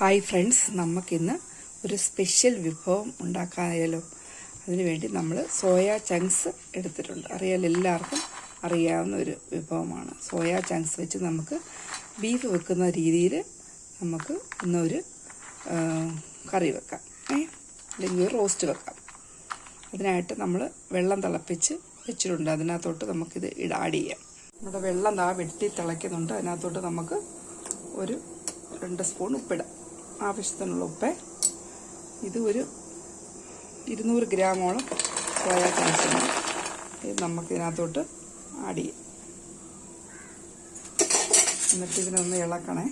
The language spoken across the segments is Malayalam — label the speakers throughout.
Speaker 1: ഹായ് ഫ്രണ്ട്സ് നമുക്കിന്ന് ഒരു സ്പെഷ്യൽ വിഭവം ഉണ്ടാക്കാനായാലോ അതിനുവേണ്ടി നമ്മൾ സോയ ചങ്ക്സ് എടുത്തിട്ടുണ്ട്. അറിയാലോ എല്ലാവർക്കും അറിയാവുന്ന ഒരു വിഭവമാണ്. സോയ ചങ്ക്സ് വെച്ച് നമുക്ക് ബീഫ് വെക്കുന്ന രീതിയിൽ നമുക്ക് ഇന്നൊരു ആ, കറി വെക്കാം. ഏ അല്ലെങ്കിൽ റോസ്റ്റ് വെക്കാം. അതിനായിട്ട് നമ്മൾ വെള്ളം തിളപ്പിച്ച് വെച്ചിട്ടുണ്ട്. അതിനകത്തോട്ട് നമുക്കിത് ആഡ് ചെയ്യാം. നമ്മുടെ വെള്ളം താ വെട്ടി തിളയ്ക്കുന്നുണ്ട്. അതിനകത്തോട്ട് നമുക്ക് ഒരു രണ്ട് സ്പൂൺ ഉപ്പിടാം. ആവശ്യത്തിനുള്ള ഉപ്പ്. ഇത് ഒരു ഇരുന്നൂറ് ഗ്രാമോളം സോയ ചങ്ക്സുണ്ട് ഇത് നമുക്കിതിനകത്തോട്ട് ആഡ് ചെയ്യാം. എന്നിട്ട് ഇതിനൊന്ന് ഇളക്കണേ.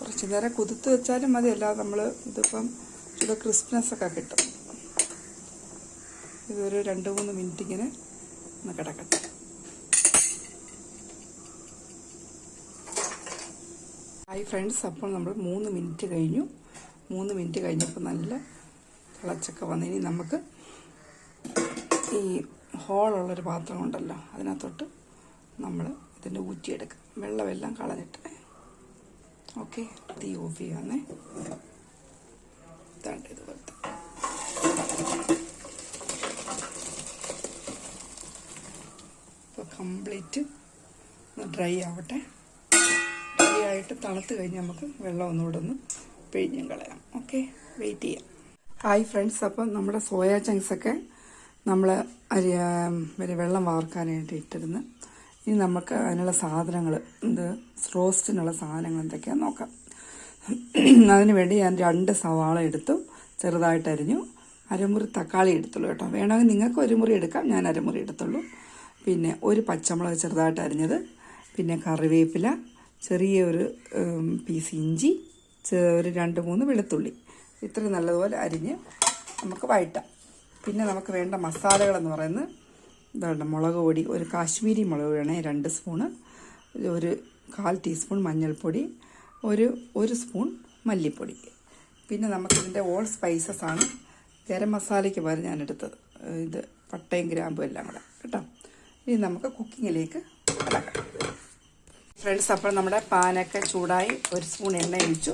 Speaker 1: കുറച്ച് നേരം കുതിർത്ത് വെച്ചാലും മതി അല്ലാതെ നമ്മൾ ഇതിപ്പം ഇത് ക്രിസ്പ്നെസ്സൊക്കെ കിട്ടും. ഇതൊരു രണ്ട് മൂന്ന് മിനിറ്റ് ഇങ്ങനെ ഒന്ന് കിടക്കട്ടെ. ഹായ് ഫ്രണ്ട്സ് അപ്പോൾ നമ്മൾ മൂന്ന് മിനിറ്റ് കഴിഞ്ഞു. മൂന്ന് മിനിറ്റ് കഴിഞ്ഞപ്പോൾ നല്ല തിളച്ചൊക്കെ വന്നു. ഇനി നമുക്ക് ഈ ഹോളുള്ളൊരു പാത്രം ഉണ്ടല്ലോ അതിനകത്തോട്ട് നമ്മൾ ഇതിന്റെ ഊറ്റിയെടുക്കാം. വെള്ളമെല്ലാം കളഞ്ഞിട്ട്. ഓക്കെ തീ ഓഫ് ചെയ്യാന്നേ ഇതാണ്ട് ഇതുപോലത്തെ. ഇപ്പോൾ കംപ്ലീറ്റ് ഡ്രൈ ആവട്ടെ. ഡ്രൈ ആയിട്ട് തണുത്ത് കഴിഞ്ഞ് നമുക്ക് വെള്ളം ഒന്നുകൂടെ ഒന്ന് പിഴിഞ്ഞും കളയാം. ഓക്കെ? വെയിറ്റ് ചെയ്യാം. Hi friends. അപ്പം നമ്മുടെ സോയാ ചങ്ക്സ് ഒക്കെ നമ്മൾ അരി ഒരു വെള്ളം വാർക്കാനായിട്ട് ഇട്ടിരുന്ന്. ഇനി നമുക്ക് അതിനുള്ള സാധനങ്ങൾ ഇത് റോസ്റ്റിനുള്ള സാധനങ്ങൾ എന്തൊക്കെയാണെന്ന് നോക്കാം. അതിന് വേണ്ടി ഞാൻ രണ്ട് സവാള എടുത്തു. ചെറുതായിട്ട് അരിഞ്ഞു. അരമുറി തക്കാളി എടുത്തുള്ളൂ കേട്ടോ. വേണമെങ്കിൽ നിങ്ങൾക്ക് ഒരു മുറി എടുക്കാം. ഞാൻ അരമുറി എടുത്തുള്ളൂ. പിന്നെ ഒരു പച്ചമുളക് ചെറുതായിട്ട് അരിഞ്ഞത്. പിന്നെ കറിവേപ്പില. ചെറിയ ഒരു പീസ് ഇഞ്ചി ഒരു രണ്ട് മൂന്ന് വെളുത്തുള്ളി. ഇത്ര നല്ലതുപോലെ അരിഞ്ഞ് നമുക്ക് വഴറ്റാം. പിന്നെ നമുക്ക് വേണ്ട മസാലകളെന്ന് പറയുന്നത് ഇതാണ് മുളക് പൊടി ഒരു കാശ്മീരി മുളക് വേണേ രണ്ട് സ്പൂണ് ഒരു കാൽ ടീസ്പൂൺ മഞ്ഞൾപ്പൊടി ഒരു ഒരു സ്പൂൺ മല്ലിപ്പൊടി. പിന്നെ നമുക്കിതിന്റെ ഓൾ സ്പൈസസ് ആണ് ഗരം മസാലയ്ക്ക് പകരം ഞാനെടുത്തത് ഇത് പട്ടയും ഗ്രാമ്പും എല്ലാം കൂടെ. കേട്ടോ? ഇനി നമുക്ക് കുക്കിങ്ങിലേക്ക് കടക്കാം. ഫ്രണ്ട്സ് അപ്പോൾ നമ്മുടെ പാനൊക്കെ ചൂടായി ഒരു സ്പൂൺ എണ്ണ ഒഴിച്ചു.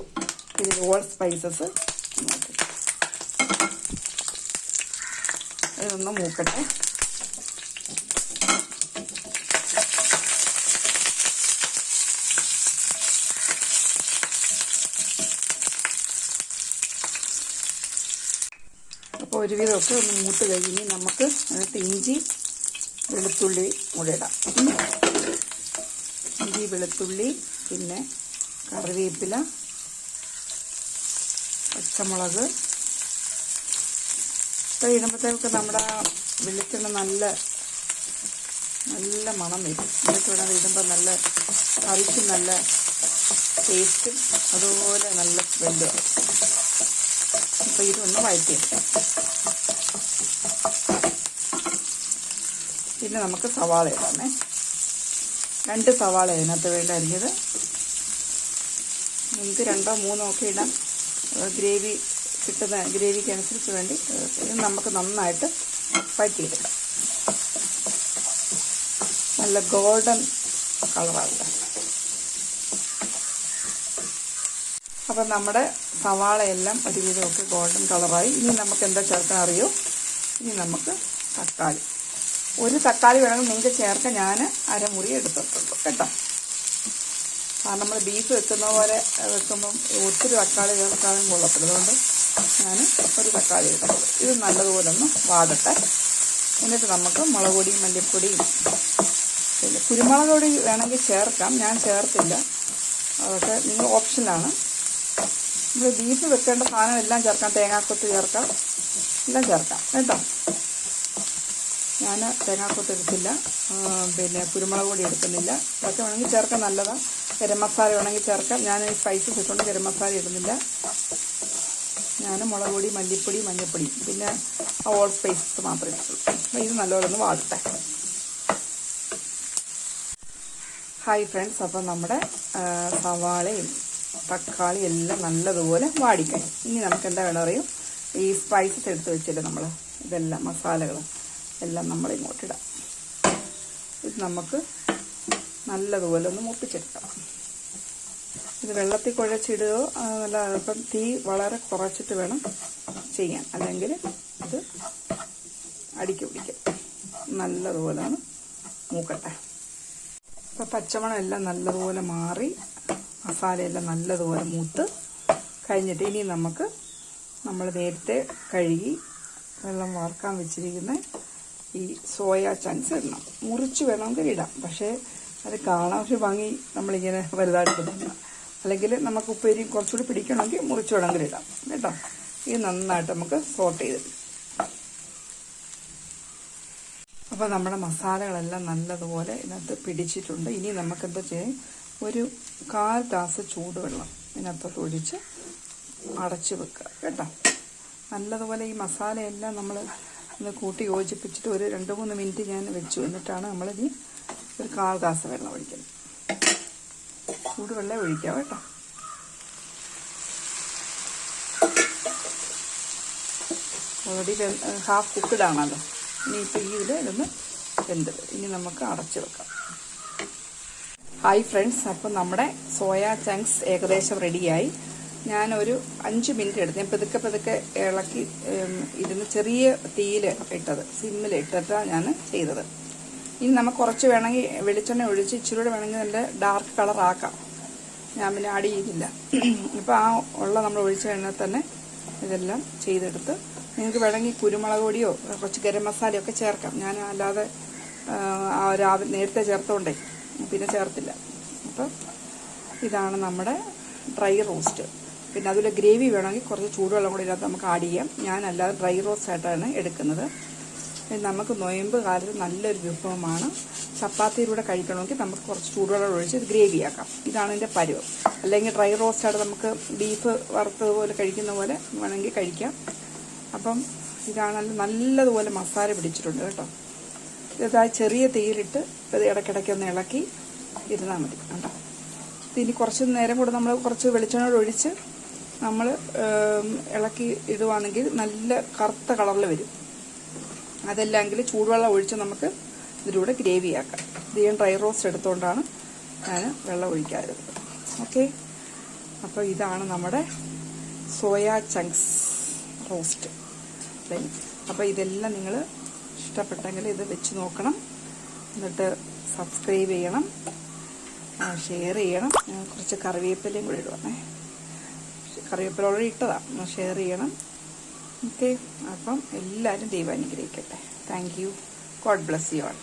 Speaker 1: ഇതിൽ ഓൾ സ്പൈസസ് ഇതൊന്ന് മൂക്കട്ടെ. അപ്പോൾ ഒരുവിധമൊക്കെ ഒന്ന് മൂത്ത് കഴിഞ്ഞ് നമുക്ക് അതിനകത്ത് ഇഞ്ചി വെളുത്തുള്ളി കൂടെ ഇടാം. വെളുത്തുള്ളി പിന്നെ കറിവേപ്പില പച്ചമുളക്. ഇപ്പം ഇടുമ്പോഴത്തേക്ക് നമ്മുടെ വെളിച്ചെണ്ണ നല്ല നല്ല മണം വരും. വേണം ഇടുമ്പോൾ നല്ല കറിക്ക് നല്ല ടേസ്റ്റും അതുപോലെ നല്ല സ്മെല്ലും അപ്പോൾ ഇതൊന്ന് വഴറ്റി പിന്നെ നമുക്ക് സവാള ഇടാമേ. രണ്ട് സവാള അതിനകത്ത് വേണ്ട അരിഞ്ഞത്. നിങ്ങൾക്ക് രണ്ടോ മൂന്നോ ഒക്കെ ഇടാം. ഗ്രേവി കിട്ടുന്ന ഗ്രേവിക്ക് അനുസരിച്ച് വേണ്ടി നമുക്ക് നന്നായിട്ട് വഴറ്റിയെടുക്കാം. നല്ല ഗോൾഡൻ കളറാവുക അപ്പം നമ്മുടെ സവാളയെല്ലാം ഒരുവിധമൊക്കെ ഗോൾഡൻ കളറായി. ഇനി നമുക്ക് എന്താ ചേർക്കാൻ അറിയോ? ഇനി നമുക്ക് തക്കാളി. ഒരു തക്കാളി വേണമെങ്കിൽ നിങ്ങൾക്ക് ചേർക്കാൻ ഞാൻ അരമുറി എടുത്തിട്ടുള്ളൂ കേട്ടോ? കാരണം നമ്മൾ ബീഫ് വെക്കുന്ന പോലെ വെക്കുമ്പം ഒത്തിരി തക്കാളി ചേർക്കാനും കൊള്ളത്തില്ല. അതുകൊണ്ട് ഞാൻ ഒരു തക്കാളി എടുത്തുള്ളൂ ഇത് നല്ലതുപോലെ ഒന്ന് വാടട്ടെ. എന്നിട്ട് നമുക്ക് മുളക് പൊടിയും മല്ലിപ്പൊടിയും പിന്നെ കുരുമുളക് പൊടി വേണമെങ്കിൽ ചേർക്കാം. ഞാൻ ചേർത്തില്ല. അതൊക്കെ നിങ്ങൾ ഓപ്ഷനാണ് നമ്മൾ ബീഫ് വെക്കേണ്ട സാധനം എല്ലാം ചേർക്കാം. തേങ്ങാക്കൊത്ത് ചേർക്കാം. എല്ലാം ചേർക്കാം. കേട്ടോ? ഞാൻ തേങ്ങാക്കൊത്ത് എടുത്തില്ല. പിന്നെ കുരുമുളക് പൊടി എടുക്കുന്നില്ല. പച്ച വേണമെങ്കിൽ ചേർക്കാൻ നല്ലതാണ് ഗരം മസാല വേണമെങ്കിൽ ചേർക്കാം. ഞാൻ ഈ സ്പൈസസ് ഇട്ടുകൊണ്ട് ഗരം മസാല ഇടുന്നില്ല. ഞാൻ മുളക് പൊടി മല്ലിപ്പൊടി മഞ്ഞൾപ്പൊടി പിന്നെ ഓൾ സ്പൈസസ് മാത്രമേ ഇട്ടുള്ളൂ. അപ്പോൾ ഇത് നല്ലപോലെ ഒന്ന് വാടട്ടെ. ഹായ് ഫ്രണ്ട്സ് അപ്പം നമ്മുടെ സവാളയും തക്കാളി എല്ലാം നല്ലതുപോലെ വാടിക്കഴിഞ്ഞു. ഇനി നമുക്ക് എന്താ വേണം അറിയും? ഈ സ്പൈസസ് എടുത്ത് വെച്ചില്ലേ നമ്മൾ ഇതെല്ലാം മസാലകൾ എല്ലാം നമ്മൾ ഇങ്ങോട്ടിടാം ഇത് നമുക്ക് നല്ലതുപോലെ ഒന്ന് മുപ്പിച്ചെടുക്കാം. ഇത് വെള്ളത്തിൽ കുഴച്ചിടുകയോ നല്ല അപ്പം തീ വളരെ കുറച്ചിട്ട് വേണം ചെയ്യാൻ. അല്ലെങ്കിൽ ഇത് അടിക്ക് പിടിക്കും. നല്ലതുപോലെ ഒന്ന് മൂക്കട്ടെ. ഇപ്പം പച്ചമണം എല്ലാം നല്ലതുപോലെ മാറി മസാലയെല്ലാം നല്ലതുപോലെ മൂത്ത് കഴിഞ്ഞിട്ട് ഇനി നമുക്ക് നമ്മൾ നേരത്തെ കഴുകി വെള്ളം വാർക്കാൻ വെച്ചിരിക്കുന്ന ഈ സോയ ചങ്ക്സ് ഇടണം. മുറിച്ച് വേണമെങ്കിൽ ഇടാം. പക്ഷേ അത് കാണാൻ ഒരു ഭംഗി നമ്മളിങ്ങനെ വലുതായിട്ട് ഇടുന്ന അല്ലെങ്കിൽ നമുക്ക് ഉപ്പേരി കുറച്ചുകൂടി പിടിക്കണമെങ്കിൽ മുറിച്ച് വേണമെങ്കിൽ ഇടാം. കേട്ടോ? ഇത് നന്നായിട്ട് നമുക്ക് സോട്ട് ചെയ്ത് അപ്പോൾ നമ്മുടെ മസാലകളെല്ലാം നല്ലതുപോലെ ഇതിനകത്ത് പിടിച്ചിട്ടുണ്ട്. ഇനി നമുക്കെന്താ ചെയ്യാം? ഒരു കാൽ ഗ്ലാസ് ചൂടുവെള്ളം ഇതിനകത്തോട്ട് ഒഴിച്ച് അടച്ച് വെക്കുക. കേട്ടോ? നല്ലതുപോലെ ഈ മസാലയെല്ലാം നമ്മൾ ഒന്ന് കൂട്ടി യോജിപ്പിച്ചിട്ട് ഒരു രണ്ട് മൂന്ന് മിനിറ്റ് ഞാൻ വെച്ചു. എന്നിട്ടാണ് നമ്മളിനി ഒരു കാൽ ഗ്ലാസ് വെള്ളം ഒഴിക്കുന്നത് ചൂടുവെള്ളം ഒഴിക്കാം കേട്ടോ? ഓൾറെഡി ഹാഫ് കുക്ക്ഡ് ആണല്ലോ. ഇനി ഇപ്പോൾ ഈ ഇതിൽ ഇതൊന്ന് വെന്തത് ഇനി നമുക്ക് അടച്ചു വെക്കാം. ഹായ് ഫ്രണ്ട്സ് അപ്പം നമ്മുടെ സോയാ ചങ്ക്സ് ഏകദേശം റെഡിയായി ഞാനൊരു അഞ്ച് മിനിറ്റ് എടുത്ത്. ഞാൻ പതുക്കെ പതുക്കെ ഇളക്കി ഇരുന്ന് ചെറിയ തീയിൽ ഇട്ടത്. സിമ്മിൽ ഇട്ടിട്ടാണ് ഞാൻ ചെയ്തത്. ഇനി നമുക്ക് കുറച്ച് വേണമെങ്കിൽ വെളിച്ചെണ്ണ ഒഴിച്ച് ഇച്ചിരി കൂടെ വേണമെങ്കിൽ നല്ല ഡാർക്ക് കളർ ആക്കാം. ഞാൻ പിന്നെ ആഡ് ചെയ്തില്ല. ഇപ്പോൾ ആ ഉള്ള നമ്മൾ ഒഴിച്ച എണ്ണ തന്നെ ഇതെല്ലാം ചെയ്തെടുത്ത് നിങ്ങൾക്ക് വേണമെങ്കിൽ കുരുമുളക് പൊടിയോ കുറച്ച് ഗരം മസാലയോ ഒക്കെ ചേർക്കാം. ഞാൻ അല്ലാതെ ആ രാവിലെ നേരത്തെ ചേർത്തോണ്ടേ പിന്നെ ചേർത്തില്ല. അപ്പം ഇതാണ് നമ്മുടെ ഡ്രൈ റോസ്റ്റ് പിന്നെ അതുപോലെ ഗ്രേവി വേണമെങ്കിൽ കുറച്ച് ചൂടുവെള്ളം കൂടി ഇതിനകത്ത് നമുക്ക് ആഡ് ചെയ്യാം. ഞാൻ അല്ലാതെ ഡ്രൈ റോസ്റ്റ് ആയിട്ടാണ് എടുക്കുന്നത്. നമുക്ക് നൊയമ്പ് കാലത്ത് നല്ലൊരു വിഭവമാണ്. ചപ്പാത്തിയിലൂടെ കഴിക്കണമെങ്കിൽ നമുക്ക് കുറച്ച് ചൂടുവെള്ളം ഒഴിച്ച് ഇത് ഗ്രേവി ആക്കാം. ഇതാണ് ഇതിന്റെ പരുവം. അല്ലെങ്കിൽ ഡ്രൈ റോസ്റ്റ് ആയിട്ട് നമുക്ക് ബീഫ് വറുത്തതുപോലെ കഴിക്കുന്ന പോലെ വേണമെങ്കിൽ കഴിക്കാം. അപ്പം ഇതാണ് നല്ലതുപോലെ മസാല പിടിച്ചിട്ടുണ്ട് കേട്ടോ. ഇതാ ചെറിയ തീയിലിട്ട് ഇത് ഇടയ്ക്കിടയ്ക്ക് ഒന്ന് ഇളക്കി ഇരുന്നാൽ മതി കേട്ടോ. ഇനി കുറച്ച് നേരം കൂടെ നമ്മൾ കുറച്ച് വെളിച്ചെണ്ണ ഒഴിച്ച് നമ്മൾ ഇളക്കി ഇടുവാണെങ്കിൽ നല്ല കറുത്ത കളറിൽ വരും. അതല്ലെങ്കിൽ ചൂടുവെള്ളം ഒഴിച്ച് നമുക്ക് ഇതിലൂടെ ഗ്രേവി ആക്കാം. ഇത് ഞാൻ ഡ്രൈ റോസ്റ്റ് എടുത്തുകൊണ്ടാണ് ഞാൻ വെള്ളം ഒഴിക്കാറുള്ളത്. ഓക്കെ? അപ്പോൾ ഇതാണ് നമ്മുടെ സോയാ ചങ്ക്സ് റോസ്റ്റ്. അപ്പോൾ ഇതെല്ലാം നിങ്ങൾ ഇഷ്ടപ്പെട്ടെങ്കിൽ ഇത് വെച്ച് നോക്കണം. എന്നിട്ട് സബ്സ്ക്രൈബ് ചെയ്യണം. ഷെയർ ചെയ്യണം. കുറച്ച് കറിവേപ്പിലയും കൂടി ഇടുവാണേ. കറിവേപ്പില ഓൾറെഡി ഇട്ടതാണ് ഷെയർ ചെയ്യണം. ഓക്കെ അപ്പം എല്ലാവരും ദൈവം അനുഗ്രഹിക്കട്ടെ. Thank you God bless you all